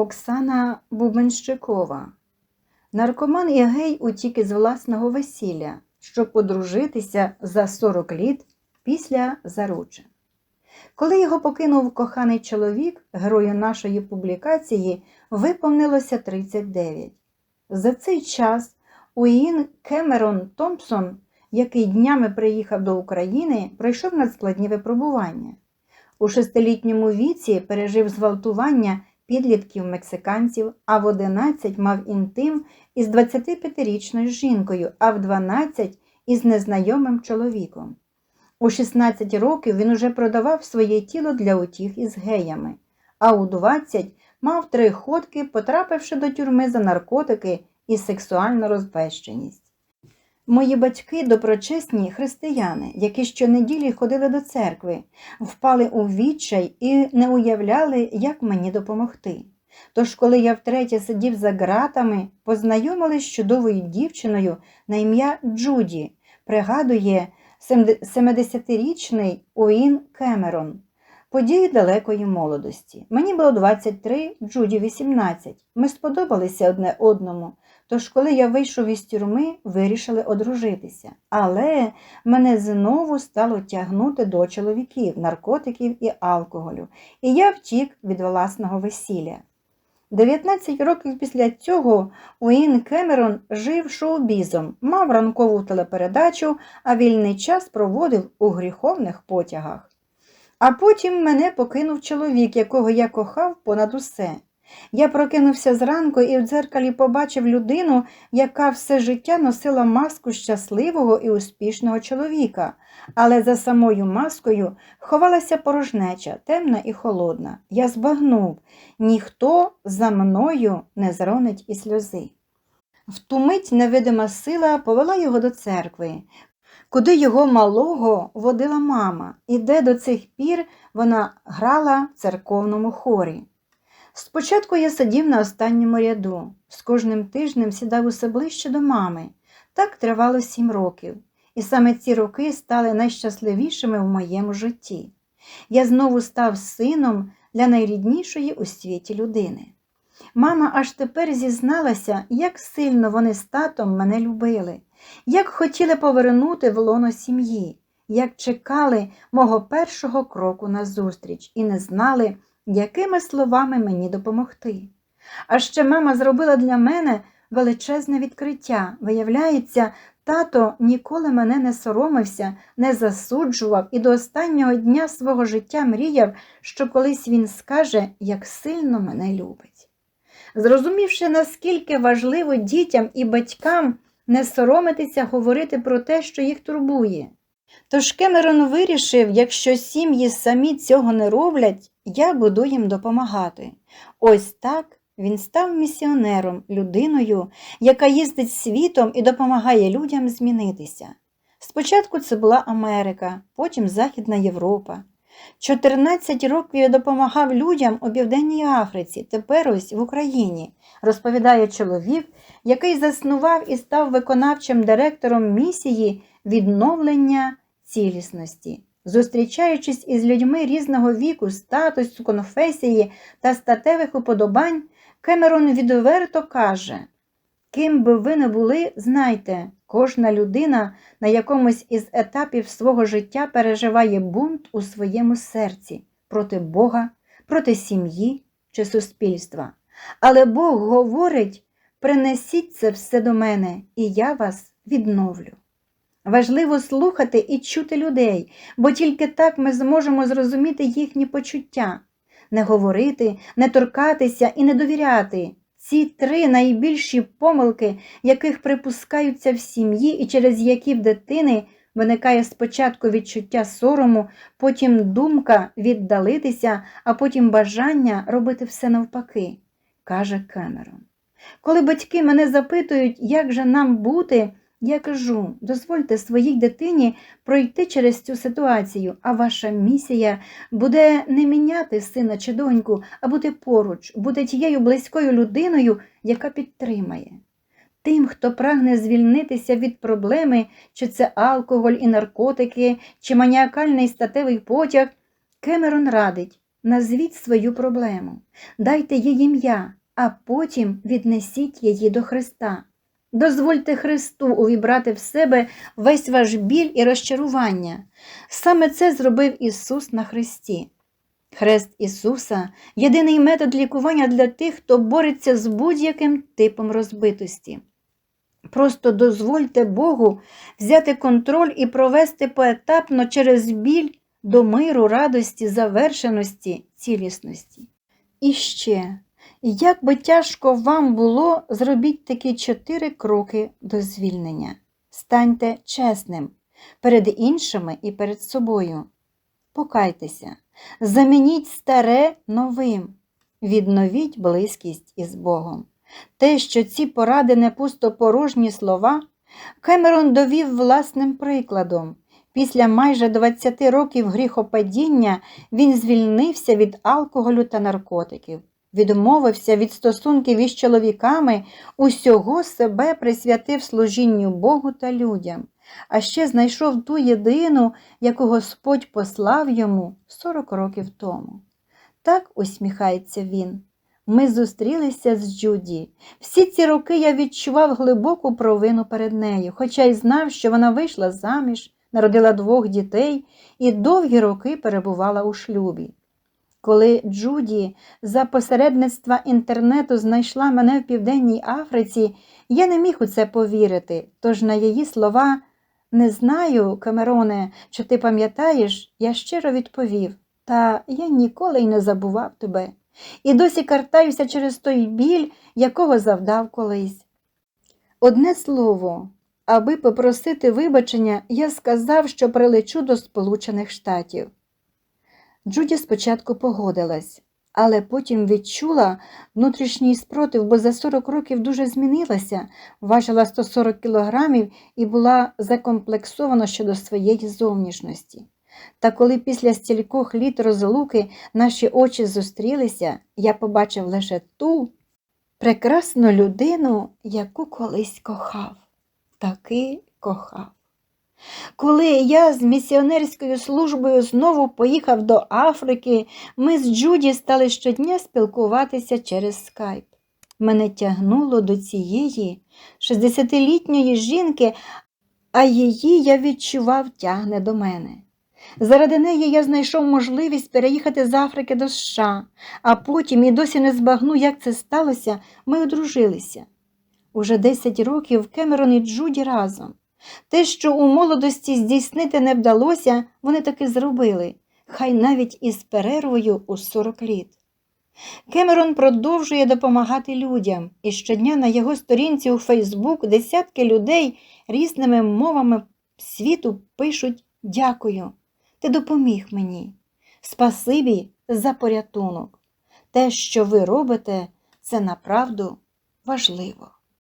Оксана Бубенщикова. Наркоман і гей утік із власного весілля, щоб одружитися за 40 літ після заручин. Коли його покинув коханий чоловік, герою нашої публікації виповнилося 39. За цей час Уін Кемерон Томпсон, який днями приїхав до України, пройшов надскладні випробування. У шестилітньому віці пережив зґвалтування підлітків мексиканців, а в 11 мав інтим із 25-річною жінкою, а в 12 із незнайомим чоловіком. У 16 років він уже продавав своє тіло для утіх із геями, а у 20 мав три ходки, потрапивши до тюрми за наркотики і сексуальну розбещеність. Мої батьки доброчесні християни, які щонеділі ходили до церкви, впали у відчай і не уявляли, як мені допомогти. Тож, коли я втретє сидів за ґратами, познайомились з чудовою дівчиною на ім'я Джуді, пригадує 70-річний Уін Кемерон. Події далекої молодості. Мені було 23, Джуді 18. Ми сподобалися одне одному. Тож, коли я вийшов із тюрми, вирішили одружитися. Але мене знову стало тягнути до чоловіків, наркотиків і алкоголю, і я втік від власного весілля. 19 років після цього Уін Кемерон жив шоу-бізом, мав ранкову телепередачу, а вільний час проводив у гріховних потягах. А потім мене покинув чоловік, якого я кохав понад усе. Я прокинувся зранку і в дзеркалі побачив людину, яка все життя носила маску щасливого і успішного чоловіка, але за самою маскою ховалася порожнеча, темна і холодна. Я збагнув, ніхто за мною не зронить і сльози. В ту мить невидима сила повела його до церкви, куди його малого водила мама, і де до цих пір вона грала в церковному хорі. Спочатку я сидів на останньому ряду, з кожним тижнем сідав усе ближче до мами. Так тривало сім років, і саме ці роки стали найщасливішими в моєму житті. Я знову став сином для найріднішої у світі людини. Мама аж тепер зізналася, як сильно вони з татом мене любили, як хотіли повернути в лоно сім'ї, як чекали мого першого кроку назустріч і не знали, якими словами мені допомогти. А ще мама зробила для мене величезне відкриття. Виявляється, тато ніколи мене не соромився, не засуджував і до останнього дня свого життя мріяв, що колись він скаже, як сильно мене любить. Зрозумівши, наскільки важливо дітям і батькам не соромитися говорити про те, що їх турбує. Тож Кемерон вирішив, якщо сім'ї самі цього не роблять, я буду їм допомагати. Ось так він став місіонером, людиною, яка їздить світом і допомагає людям змінитися. Спочатку це була Америка, потім Західна Європа. 14 років я допомагав людям у Південній Африці, тепер ось в Україні, розповідає чоловік, який заснував і став виконавчим директором місії відновлення цілісності. Зустрічаючись із людьми різного віку, статусу, конфесії та статевих уподобань, Кемерон відверто каже, ким би ви не були, знайте, кожна людина на якомусь із етапів свого життя переживає бунт у своєму серці проти Бога, проти сім'ї чи суспільства. Але Бог говорить, принесіть це все до мене, і я вас відновлю. Важливо слухати і чути людей, бо тільки так ми зможемо зрозуміти їхні почуття, не говорити, не торкатися і не довіряти. Ці три найбільші помилки, яких припускаються в сім'ї і через які в дитини виникає спочатку відчуття сорому, потім думка віддалитися, а потім бажання робити все навпаки, каже Кемерон. Коли батьки мене запитують, як же нам бути, я кажу, дозвольте своїй дитині пройти через цю ситуацію, а ваша місія буде не міняти сина чи доньку, а бути поруч, бути тією близькою людиною, яка підтримає. Тим, хто прагне звільнитися від проблеми, чи це алкоголь і наркотики, чи маніакальний статевий потяг, Кемерон радить Назвіть свою проблему, дайте їй ім'я, а потім віднесіть її до Христа. Дозвольте Христу увібрати в себе весь ваш біль і розчарування. Саме це зробив Ісус на Христі. Хрест Ісуса єдиний метод лікування для тих, хто бореться з будь-яким типом розбитості. Просто дозвольте Богу взяти контроль і провести поетапно через біль до миру, радості, завершеності, цілісності. І ще, як би тяжко вам було, зробіть такі чотири кроки до звільнення. Станьте чесним перед іншими і перед собою. Покайтеся, замініть старе новим, відновіть близькість із Богом. Те, що ці поради не пустопорожні слова, Кемерон довів власним прикладом. Після майже 20 років гріхопадіння він звільнився від алкоголю та наркотиків, відмовився від стосунків із чоловіками, усього себе присвятив служінню Богу та людям, а ще знайшов ту єдину, яку Господь послав йому 40 років тому. Так усміхається він. Ми зустрілися з Джуді. Всі ці роки я відчував глибоку провину перед нею, хоча й знав, що вона вийшла заміж, народила двох дітей і довгі роки перебувала у шлюбі. Коли Джуді за посередництва інтернету знайшла мене в Південній Африці, я не міг у це повірити, тож на її слова не знаю, Камероне, чи ти пам'ятаєш, я щиро відповів, та я ніколи й не забував тебе і досі картаюся через той біль, якого завдав колись. Одне слово, аби попросити вибачення, я сказав, що прилечу до Сполучених Штатів. Джуді спочатку погодилась, але потім відчула внутрішній спротив, бо за 40 років дуже змінилася, важила 140 кілограмів і була закомплексована щодо своєї зовнішності. Та коли після стількох літ розлуки наші очі зустрілися, я побачив лише ту прекрасну людину, яку колись кохав, таки кохав. Коли я з місіонерською службою знову поїхав до Африки, ми з Джуді стали щодня спілкуватися через скайп. Мене тягнуло до цієї 60-літньої жінки, а її я відчував тягне до мене. Заради неї я знайшов можливість переїхати з Африки до США, а потім і досі не збагну, як це сталося, ми одружилися. Уже 10 років Кемерон і Джуді разом. Те, що у молодості здійснити не вдалося, вони таки зробили, хай навіть із перервою у 40 літ. Кемерон продовжує допомагати людям, і щодня на його сторінці у Фейсбук десятки людей різними мовами світу пишуть Дякую. Ти допоміг мені. Спасибі за порятунок. Те, що ви робите, це направду важливо.